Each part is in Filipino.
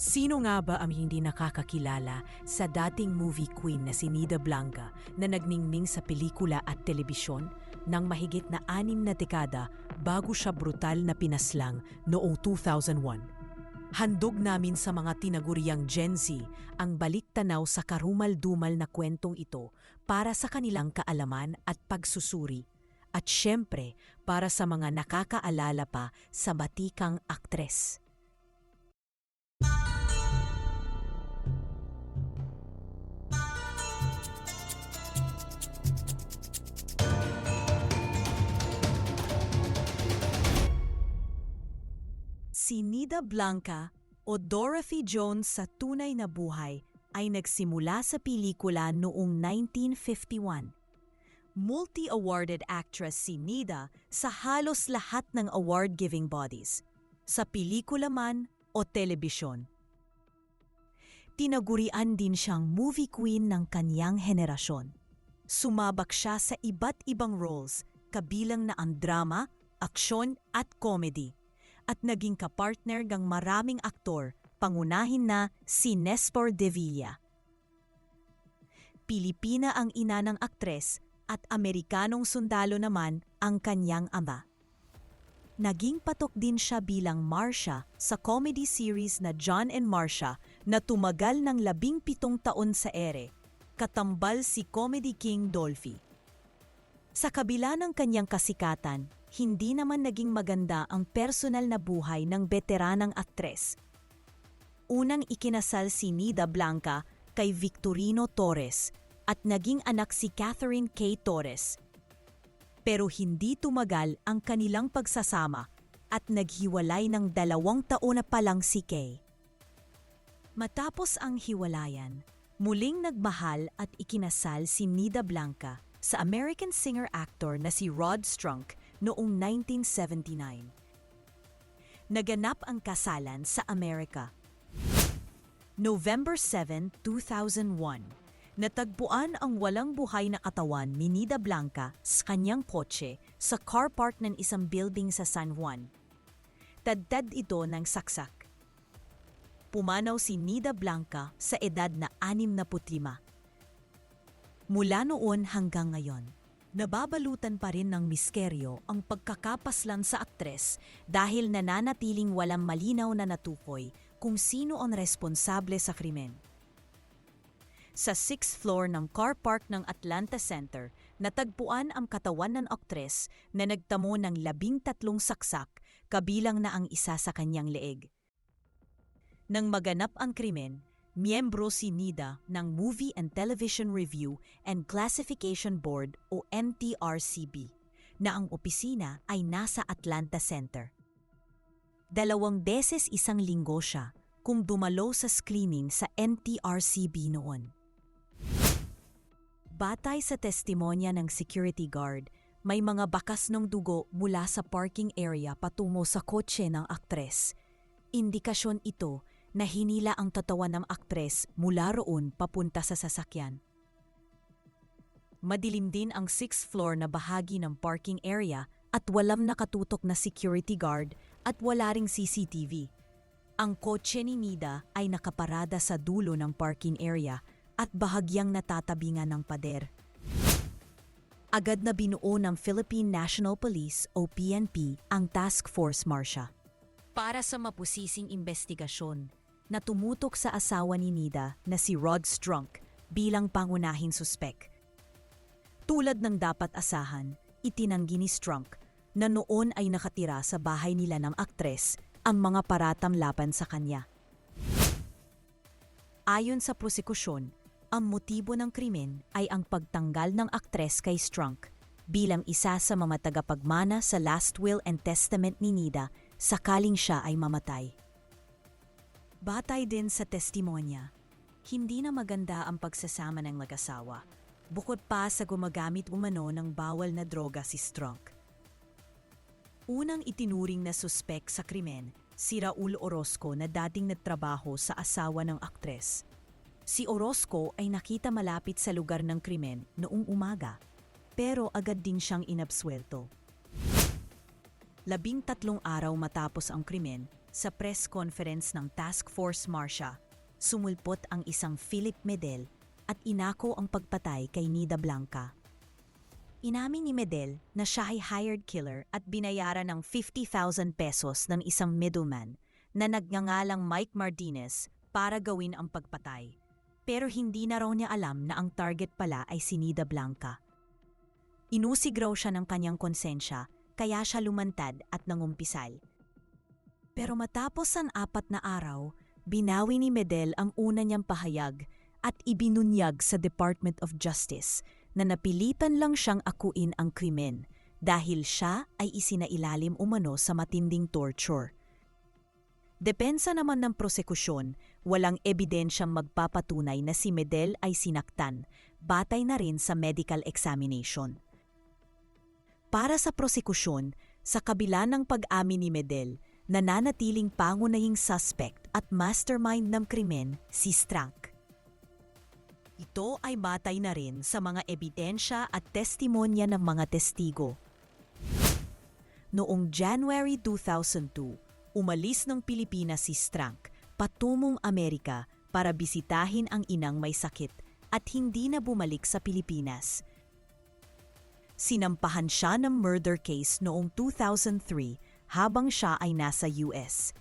Sino nga ba ang hindi nakakakilala sa dating movie queen na si Nida Blanca na nagningning sa pelikula at telebisyon ng mahigit na anim na dekada bago siya brutal na pinaslang noong 2001? Handog namin sa mga tinaguriang Gen Z ang balik tanaw sa karumal-dumal na kwentong ito para sa kanilang kaalaman at pagsusuri at syempre para sa mga nakakaalala pa sa batikang aktres. Si Nida Blanca o Dorothy Jones sa tunay na buhay ay nagsimula sa pelikula noong 1951. Multi-awarded actress si Nida sa halos lahat ng award-giving bodies, sa pelikula man o telebisyon. Tinagurian din siyang movie queen ng kanyang henerasyon. Sumabak siya sa iba't ibang roles, kabilang na ang drama, aksyon at comedy at naging kapartner ng maraming aktor, pangunahin na si Nestor De Villa. Pilipina ang ina ng aktres at Amerikanong sundalo naman ang kanyang ama. Naging patok din siya bilang Marcia sa comedy series na John and Marcia na tumagal ng labing pitong taon sa ere, katambal si Comedy King Dolphy. Sa kabila ng kanyang kasikatan, hindi naman naging maganda ang personal na buhay ng veteranang aktres. Unang ikinasal si Nida Blanca kay Victorino Torres at naging anak si Catherine K. Torres. Pero hindi tumagal ang kanilang pagsasama at naghiwalay ng dalawang taon na palang si Kay. Matapos ang hiwalayan, muling nagmahal at ikinasal si Nida Blanca sa American singer-actor na si Rod Strunk noong 1979. Naganap ang kasalan sa Amerika. November 7, 2001, natagpuan ang walang buhay na katawan ni Nida Blanca sa kanyang kotse sa car park ng isang building sa San Juan. Tadtad ito ng saksak. Pumanaw si Nida Blanca sa edad na 65. Mula noon hanggang ngayon, nababalutan pa rin ng miskeryo ang pagkakapaslan sa aktres dahil nananatiling walang malinaw na natukoy kung sino ang responsable sa krimen. Sa 6th floor ng car park ng Atlanta Center, natagpuan ang katawan ng aktres na nagtamo ng labing tatlong saksak kabilang na ang isa sa kanyang leeg. Nang maganap ang krimen, miyembro si Nida ng Movie and Television Review and Classification Board o MTRCB na ang opisina ay nasa Atlanta Center. Dalawang beses isang linggo siya kung dumalo sa screening sa MTRCB noon. Batay sa testimonya ng security guard, may mga bakas ng dugo mula sa parking area patungo sa kotse ng aktres. Indikasyon ito na hinila ang tatawan ng aktres mula roon papunta sa sasakyan. Madilim din ang 6th floor na bahagi ng parking area at walang nakatutok na security guard at wala ring CCTV. Ang kotse ni Nida ay nakaparada sa dulo ng parking area at bahagyang natatabingan ng pader. Agad na binuo ng Philippine National Police o PNP ang Task Force Marcia para sa mapusising investigasyon na tumutok sa asawa ni Nida na si Rod Strunk bilang pangunahing suspek. Tulad ng dapat asahan, itinanggi ni Strunk na noon ay nakatira sa bahay nila ng aktres ang mga paratam laban sa kanya. Ayon sa prosekusyon, ang motibo ng krimen ay ang pagtanggal ng aktres kay Strunk bilang isa sa mga tagapagmana sa last will and testament ni Nida sakaling siya ay mamatay. Batay din sa testimonya, hindi na maganda ang pagsasama ng mag-asawa, bukod pa sa gumagamit umano ng bawal na droga si Strunk. Unang itinuring na suspek sa krimen, si Raul Orozco na dating nagtrabaho sa asawa ng aktres. Si Orozco ay nakita malapit sa lugar ng krimen noong umaga, pero agad din siyang inabswelto. Labing tatlong araw matapos ang krimen, Sa press conference ng Task Force Marcia, sumulpot ang isang Philip Medel at inako ang pagpatay kay Nida Blanca. Inamin ni Medel na siya ay hired killer at binayaran ng 50,000 pesos ng isang middleman na nagngangalang Mike Martinez para gawin ang pagpatay. Pero hindi na raw niya alam na ang target pala ay si Nida Blanca. Inusig raw siya ng kanyang konsensya kaya siya lumantad at nangumpisal. Pero matapos ang apat na araw, binawi ni Medel ang una niyang pahayag at ibinunyag sa Department of Justice na napilitan lang siyang akuin ang krimen dahil siya ay isinailalim umano sa matinding torture. Depensa naman ng prosekusyon, walang ebidensyang magpapatunay na si Medel ay sinaktan, batay na rin sa medical examination. Para sa prosekusyon, sa kabila ng pag-amin ni Medel, nananatiling pangunahing suspect at mastermind ng krimen si Strank. Ito ay batay na rin sa mga ebidensya at testimonya ng mga testigo. Noong January 2002, umalis ng Pilipinas si Strank patungong Amerika para bisitahin ang inang may sakit at hindi na bumalik sa Pilipinas. Sinampahan siya ng murder case noong 2003 habang siya ay nasa US.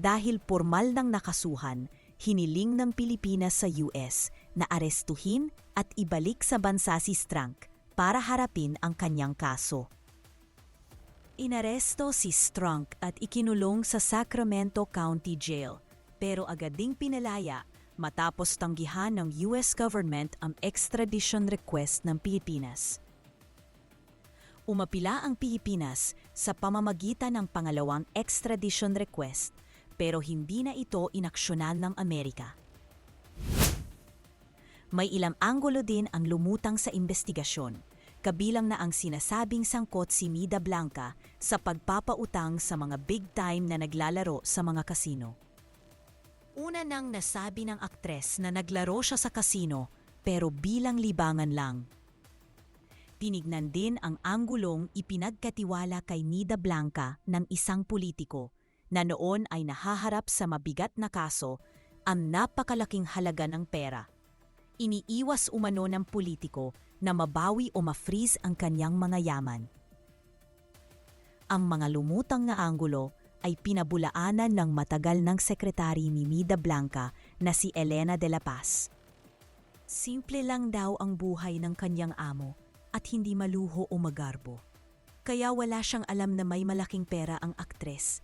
Dahil formal ng nakasuhan, hiniling ng Pilipinas sa US na arestuhin at ibalik sa bansa si Strank para harapin ang kanyang kaso. Inaresto si Strunk at ikinulong sa Sacramento County Jail pero agad ding pinalaya matapos tanggihan ng US government ang extradition request ng Pilipinas. Umapila ang Pilipinas sa pamamagitan ng pangalawang extradition request pero hindi na ito inaksyonan ng Amerika. May ilang anggulo din ang lumutang sa investigasyon kabilang na ang sinasabing sangkot si Mida Blanca sa pagpapautang sa mga big-time na naglalaro sa mga kasino. Una nang nasabi ng aktres na naglaro siya sa kasino pero bilang libangan lang. Tinignan din ang anggulong ipinagkatiwala kay Nida Blanca ng isang politiko na noon ay nahaharap sa mabigat na kaso ang napakalaking halaga ng pera. Iniiwas umano ng politiko na mabawi o ma-freeze ang kanyang mga yaman. Ang mga lumutang na anggulo ay pinabulaanan ng matagal ng sekretary ni Mida Blanca na si Elena de la Paz. Simple lang daw ang buhay ng kanyang amo at hindi maluho o magarbo. Kaya wala siyang alam na may malaking pera ang aktres.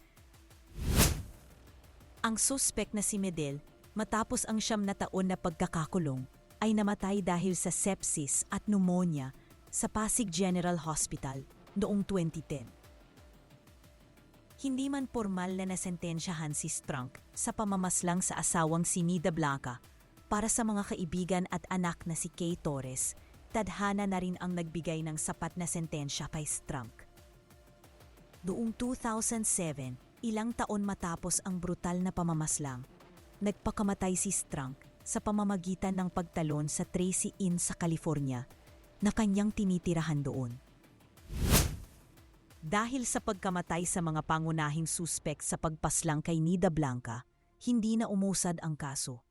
Ang suspect na si Medel matapos ang siyam na taon na pagkakakulong ay namatay dahil sa sepsis at pneumonia sa Pasig General Hospital noong 2010. Hindi man formal na nasentensyahan si Strunk sa pamamaslang sa asawang si Nida Blanca para sa mga kaibigan at anak na si Kay Torres, tadhana na rin ang nagbigay ng sapat na sentensya kay Strunk. Noong 2007, ilang taon matapos ang brutal na pamamaslang, nagpakamatay si Strunk sa pamamagitan ng pagtalon sa Tracy Inn sa California na kanyang tinitirahan doon. Dahil sa pagkamatay sa mga pangunahing suspek sa pagpaslang kay Nida Blanca, hindi na umusad ang kaso.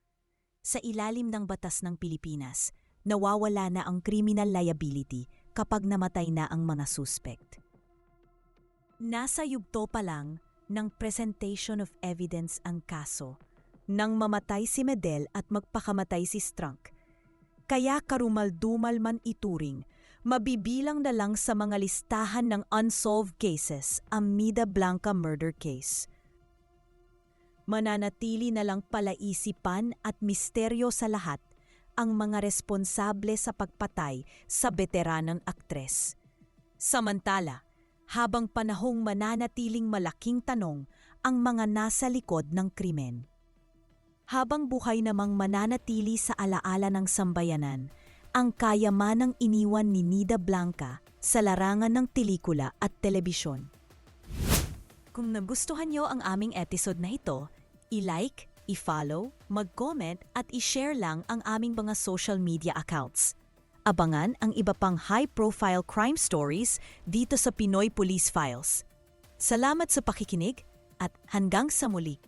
Sa ilalim ng batas ng Pilipinas, nawawala na ang criminal liability kapag namatay na ang mga suspect. Nasa yugto pa lang ng presentation of evidence ang kaso nang mamatay si Medel at magpakamatay si Strunk. Kaya karumaldumal man ituring, mabibilang na lang sa mga listahan ng unsolved cases ang Mida Blanca murder case. Mananatili na lang palaisipan at misteryo sa lahat ang mga responsable sa pagpatay sa veteranang aktres. Samantala, habang panahong mananatiling malaking tanong ang mga nasa likod ng krimen habang buhay namang mananatili sa alaala ng sambayanan ang kayamanang iniwan ni Nida Blanca sa larangan ng pelikula at telebisyon. Kung nagustuhan niyo ang aming episode na ito, i-like, i-follow, mag-comment at i-share lang ang aming mga social media accounts. Abangan ang iba pang high-profile crime stories dito sa Pinoy Police Files. Salamat sa pakikinig at hanggang sa muli.